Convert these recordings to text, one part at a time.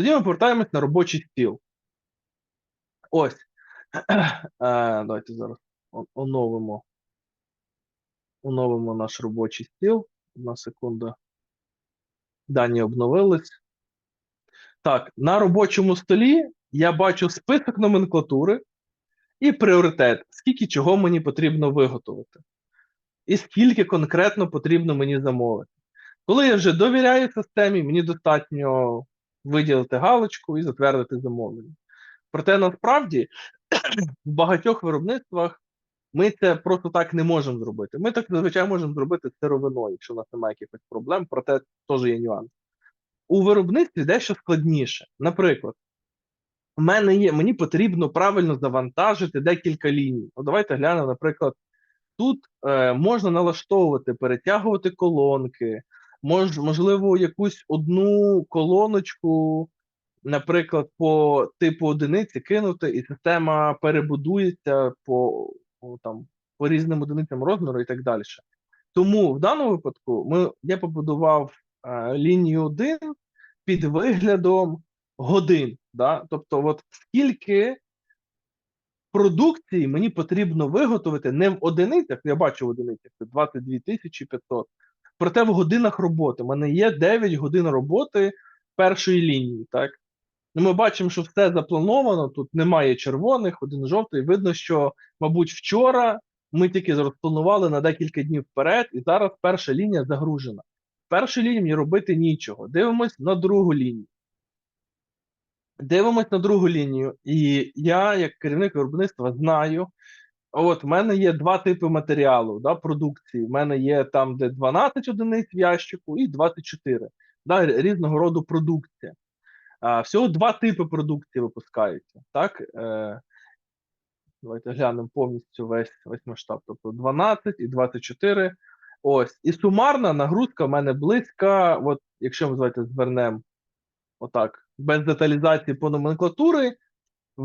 Тоді ми повертаємось на робочий стіл. Ось. Давайте зараз оновимо. Оновимо наш робочий стіл. Одна секунда. Дані обновились. Так, на робочому столі я бачу список номенклатури і пріоритет, скільки чого мені потрібно виготовити. І скільки конкретно потрібно мені замовити. Коли я вже довіряю системі, мені достатньо виділити галочку і затвердити замовлення. Проте насправді в багатьох виробництвах ми це просто так не можемо зробити. Ми так зазвичай можемо зробити сировиною, якщо у нас немає якихось проблем, проте теж є нюанс. У виробництві дещо складніше. Наприклад, в мене є, мені потрібно правильно завантажити декілька ліній. Ну, давайте глянемо, наприклад, тут е, можна налаштовувати, перетягувати колонки, мож, можливо, якусь одну колоночку, наприклад, по типу одиниці кинути, і система перебудується по, по, там, по різним одиницям розміру і так далі. Тому в даному випадку ми, я побудував е, лінію 1 під виглядом годин. Да? Тобто, от скільки продукції мені потрібно виготовити не в одиницях, я бачу в одиницях, це 22 тисячі 500, проте в годинах роботи. У мене є 9 годин роботи першої лінії. так? Ну, Ми бачимо, що все заплановано, тут немає червоних, один жовтий. Видно, що, мабуть, вчора ми тільки розпланували на декілька днів вперед, і зараз перша лінія загружена. В першій лінії мені робити нічого. Дивимось на другу лінію. Дивимось на другу лінію, і я, як керівник виробництва, знаю. От в мене є два типи матеріалу да, продукції. В мене є там, де 12 одиниць в ящику, і 24. Да, різного роду продукція. А, Всього два типи продукції випускаються. Так? Е, Давайте глянемо повністю весь весь масштаб. Тобто 12 і 24. Ось. І сумарна нагрузка в мене близька. От, якщо ми давайте звернемо отак, без деталізації по номенклатури,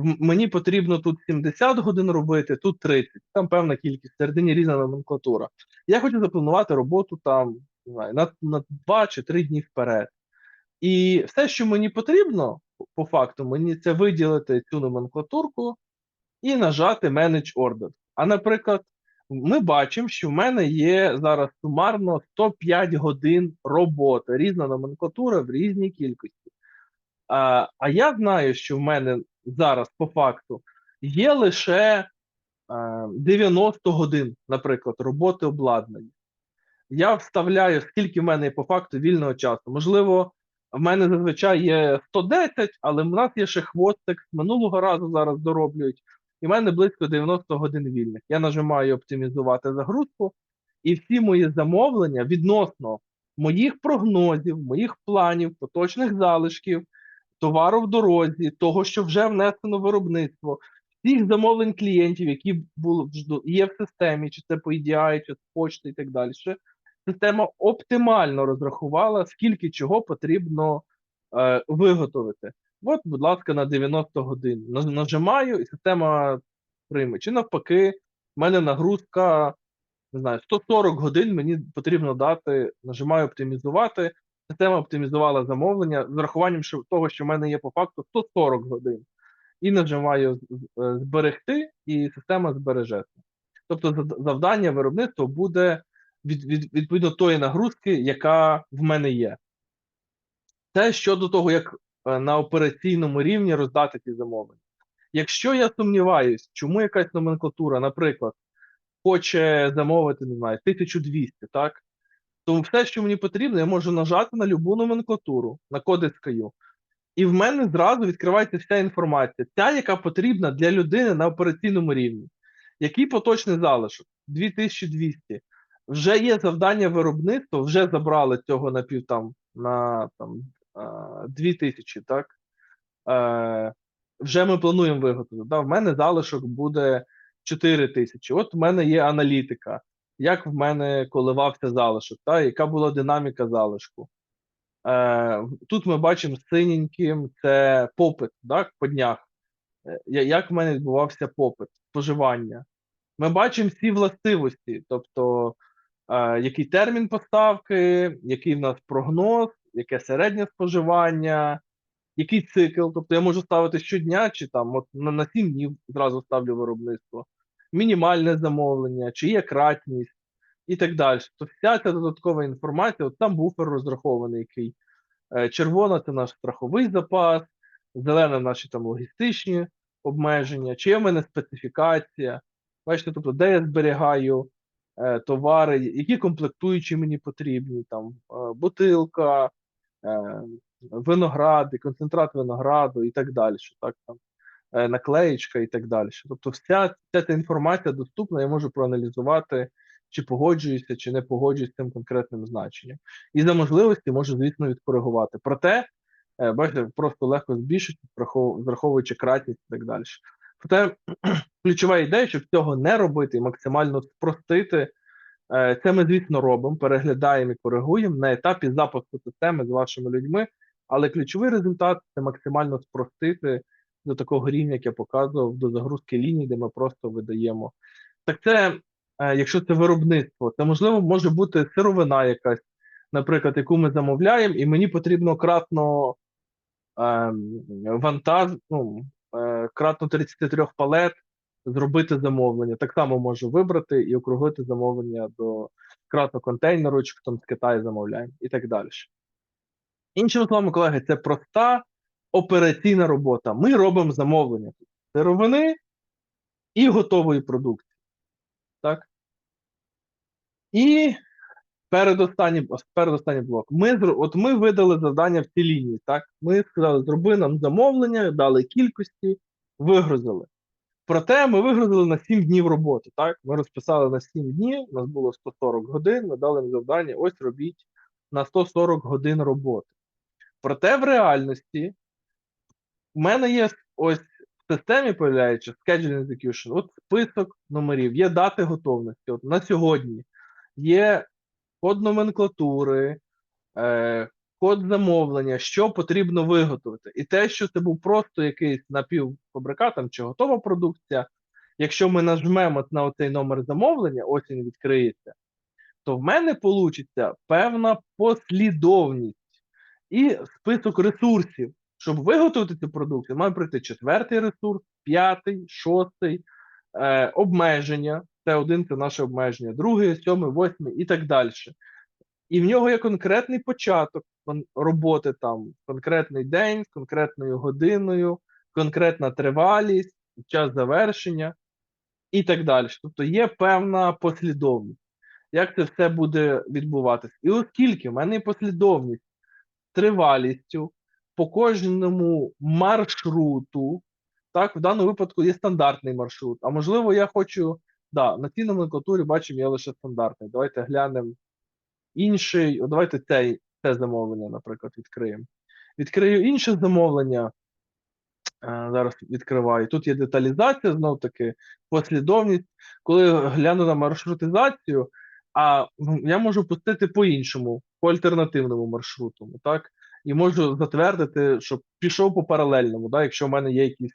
мені потрібно тут 70 годин робити, тут 30. Там певна кількість, середині різна номенклатура. Я хочу запланувати роботу там не знаю, на, на 2 чи 3 дні вперед. І все, що мені потрібно, по факту, мені це виділити цю номенклатурку і нажати Manage Order. А наприклад, ми бачимо, що в мене є зараз сумарно 105 годин роботи, різна номенклатура в різній кількості. А, а я знаю, що в мене зараз по факту є лише а, 90 годин, наприклад, роботи обладнання. Я вставляю, скільки в мене по факту вільного часу. Можливо, в мене зазвичай є 110, але в нас є ще хвостик минулого разу зараз дороблюють. І в мене близько 90 годин вільних. Я нажимаю оптимізувати загрузку, і всі мої замовлення відносно моїх прогнозів, моїх планів, поточних залишків, товару в дорозі, того, що вже внесено виробництво, всіх замовлень клієнтів, які були є в системі, чи це по EDI, чи з почти і так далі. Система оптимально розрахувала, скільки чого потрібно е, виготовити. От, будь ласка, на 90 годин. Наж- Нажимаю, і система прийме. Чи навпаки, в мене нагрузка, не знаю, 140 годин мені потрібно дати, нажимаю оптимізувати. Система оптимізувала замовлення з врахуванням того, що в мене є по факту 140 годин. І нажимаю е, зберегти, і система збереже. це. Тобто завдання виробництва буде від, від, відповідно тої нагрузки, яка в мене є. Це щодо того, як е, на операційному рівні роздати ці замовлення. Якщо я сумніваюсь, чому якась номенклатура, наприклад, хоче замовити, не знаю, 1200, так? То все, що мені потрібно, я можу нажати на любу номенклатуру, на коди SKU. І в мене зразу відкривається вся інформація, ця, яка потрібна для людини на операційному рівні. Який поточний залишок? 2200. Вже є завдання виробництва, вже забрали цього на пів там на там, 2000, так? Е, вже ми плануємо виготовити. Да? В мене залишок буде 4000. От в мене є аналітика. Як в мене коливався залишок, та? яка була динаміка залишку. Е, тут ми бачимо синеньким це попит так, по днях. Е, Як в мене відбувався попит, споживання. Ми бачимо всі властивості, тобто е, який термін поставки, який в нас прогноз, яке середнє споживання, який цикл, тобто я можу ставити щодня, чи там от на, на 7 днів зразу ставлю виробництво, мінімальне замовлення, чи є кратність і так далі. Тобто вся ця додаткова інформація, от там буфер розрахований, який е, червона це наш страховий запас, зелена наші там логістичні обмеження, чи є в мене специфікація. Бачите, тобто, де я зберігаю е, товари, які комплектуючі мені потрібні, там е, бутилка, е, виногради, концентрат винограду і так далі. Так, там, наклеєчка і так далі. Тобто, вся, вся ця інформація доступна, я можу проаналізувати, чи погоджуюся, чи не погоджуюся з цим конкретним значенням. І за можливості можу, звісно, відкоригувати. Проте, е, бачите, просто легко збільшити, врахов- враховуючи кратність і так далі. Проте ключова ідея, щоб цього не робити і максимально спростити. Е, Це ми, звісно, робимо, переглядаємо і коригуємо на етапі запуску системи з вашими людьми, але ключовий результат це максимально спростити до такого рівня, як я показував, до загрузки ліній, де ми просто видаємо. Так це, е, якщо це виробництво, це можливо може бути сировина якась, наприклад, яку ми замовляємо, і мені потрібно кратно ем, вантаж, ну, е, кратно 33 палет зробити замовлення. Так само можу вибрати і округлити замовлення до кратно контейнеру, чи там з Китаю замовляємо, і так далі. Іншими словами, колеги, це проста операційна робота. Ми робимо замовлення сировини і готової продукції. Так? І передостанній, передостанній блок. Ми, от ми видали завдання в цій лінії. Так? Ми сказали, зроби нам замовлення, дали кількості, вигрузили. Проте ми вигрузили на 7 днів роботи. Так? Ми розписали на 7 днів, у нас було 140 годин, ми дали їм завдання, ось робіть на 140 годин роботи. Проте в реальності в мене є ось в системі появляється Schedule Execution, от список номерів, є дати готовності. От на сьогодні є код номенклатури, е, код замовлення, що потрібно виготовити. І те, що це був просто якийсь напівфабрикат там, чи готова продукція, якщо ми нажмемо на оцей номер замовлення, ось він відкриється, то в мене вийде певна послідовність і список ресурсів. Щоб виготовити цю продукцію, має прийти четвертий ресурс, п'ятий, шостий, е, обмеження. Це один це наше обмеження, другий, сьомий, восьмий і так далі. І в нього є конкретний початок роботи там, конкретний день з конкретною годиною, конкретна тривалість, час завершення і так далі. Тобто є певна послідовність, як це все буде відбуватися. І оскільки в мене є послідовність з тривалістю по кожному маршруту, так, в даному випадку є стандартний маршрут. А можливо, я хочу, да, на цій номенклатурі бачимо, є лише стандартний. Давайте глянемо інший. О, давайте цей, це замовлення, наприклад, відкриємо. Відкрию інше замовлення. Зараз відкриваю. Тут є деталізація, знов таки, послідовність. Коли гляну на маршрутизацію, а я можу пустити по-іншому, по альтернативному маршруту. Так? І можу затвердити, щоб пішов по паралельному, так? якщо в мене є якісь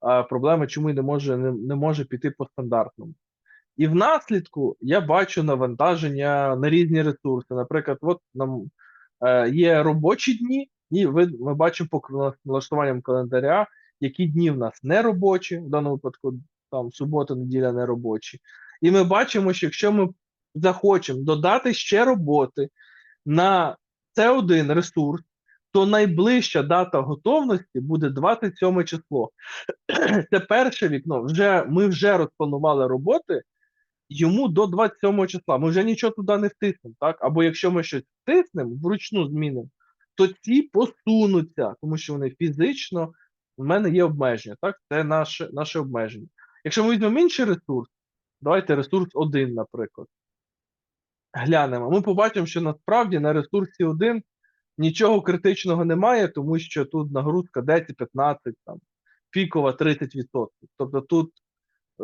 а, проблеми, чому не може, не, не може піти по стандартному. І в наслідку я бачу навантаження на різні ресурси. Наприклад, от нам е, є робочі дні, і ви, ми бачимо по налаштуванням календаря, які дні в нас не робочі, в даному випадку там субота, неділя не робочі. І ми бачимо, що якщо ми захочемо додати ще роботи на це один ресурс, то найближча дата готовності буде 27 число. Це перше вікно. Вже ми вже розпланували роботи йому до 27 числа. Ми вже нічого туди не втиснемо, так? Або якщо ми щось втиснемо, вручну змінимо, то ці посунуться, тому що вони фізично в мене є обмеження. Так, це наше, наше обмеження. Якщо ми візьмемо інший ресурс, давайте ресурс 1, наприклад. Глянемо. Ми побачимо, що насправді на ресурсі 1 нічого критичного немає, тому що тут нагрузка 10-15, там, пікова 30%. Тобто тут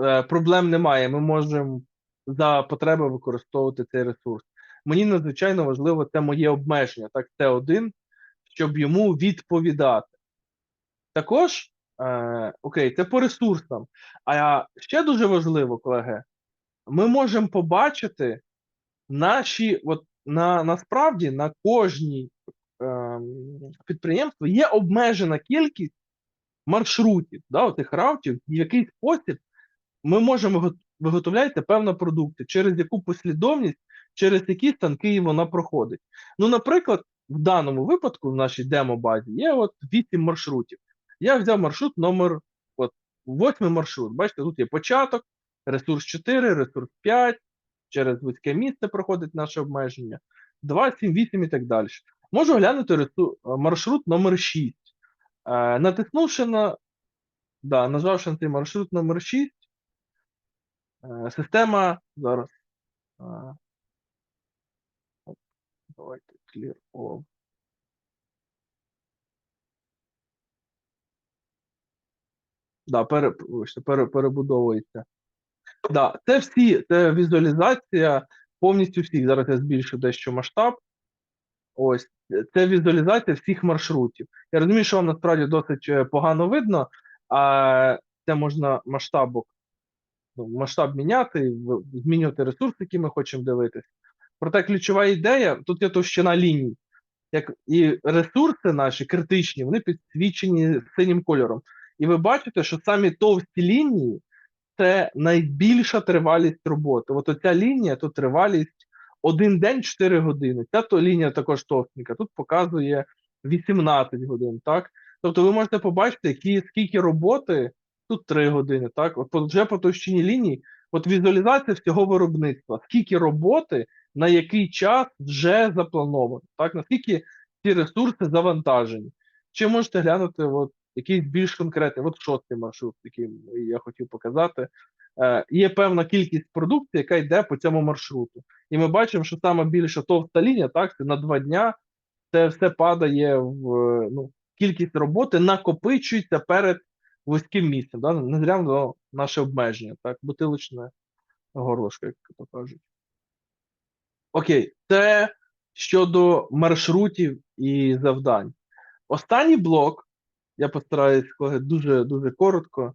е, проблем немає. Ми можемо за потреби використовувати цей ресурс. Мені надзвичайно важливо це моє обмеження, так, це один, щоб йому відповідати. Також, е, окей, це по ресурсам. А ще дуже важливо, колеги, ми можемо побачити наші, от на, насправді на кожній підприємства є обмежена кількість маршрутів, да, отих раутів, в який спосіб ми можемо виготовляти певні продукти, через яку послідовність, через які станки вона проходить. Ну, наприклад, в даному випадку, в нашій демо-базі, є от 8 маршрутів. Я взяв маршрут номер, от, восьмий маршрут. Бачите, тут є початок, ресурс 4, ресурс 5, через вузьке місце проходить наше обмеження, 2, 7, 8 і так далі. Можу глянути маршрут номер 6. Е, натиснувши на, да, нажавши на цей маршрут номер 6, е, система зараз. е, давайте clear all. Да, пере, перебудовується. Да, це всі, це візуалізація повністю всіх. Зараз я збільшу дещо масштаб. Ось це візуалізація всіх маршрутів. Я розумію, що вам насправді досить е, погано видно, а це можна масштабок, ну, масштаб міняти, змінювати ресурси, які ми хочемо дивитись. Проте ключова ідея, тут є товщина ліній. Як і ресурси наші критичні, вони підсвічені синім кольором. І ви бачите, що самі товсті лінії це найбільша тривалість роботи. От оця лінія то тривалість один день 4 години. Ця то лінія також товстенька. Тут показує 18 годин. Так? Тобто ви можете побачити, які, скільки роботи, тут 3 години. Так? От вже по товщині ліній, от візуалізація всього виробництва, скільки роботи на який час вже заплановано, так? наскільки ці ресурси завантажені. Чи можете глянути от, якийсь більш конкретний, от шостий маршрут, який я хотів показати. Е, є певна кількість продукції, яка йде по цьому маршруту. І ми бачимо, що саме більша товста лінія, так, це на два дня, це все падає в ну, кількість роботи, накопичується перед вузьким місцем. Да? Не зря воно наше обмеження, так, бутилочне горлышко, як то кажуть. Окей, це щодо маршрутів і завдань. Останній блок, я постараюсь дуже дуже коротко.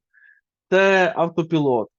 Це автопілот.